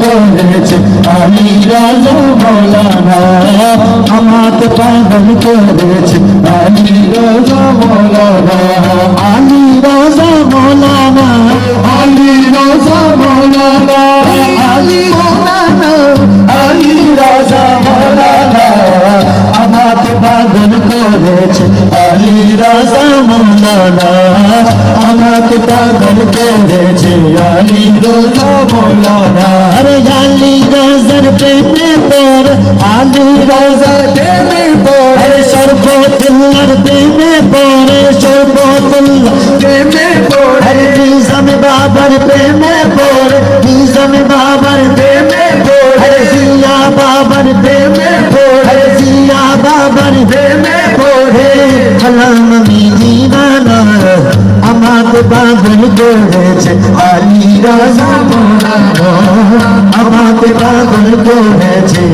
করেছে আলী রাজা মৌলানা আমাকে পাগল করেছে আলী রাজা মৌলানা আলী রাজা মৌলানা আলী রাজা মৌলানা আলী মৌলানা আলী রাজা মৌলানা আমাকে পাগল করেছে আলী রাজা মৌলানা আমাকে পাগল করেছে আলী রাজা মৌলানা আরে আলী রাজার প্রেমে পর আলী রাজার প্রেমে পর সর্বতুল্লার প্রেমে পরে সর্বতুল্লাহ প্রেমে পর আরে নিজাম বাবার প্রেমে পর নিজাম বাবার প্রেমে পর আরে জিয়া বাবার প্রেমে পর আরে জিয়া বাবার প্রেমে পাগল করেছে আলী রাজা আমাকে পাগল করেছে।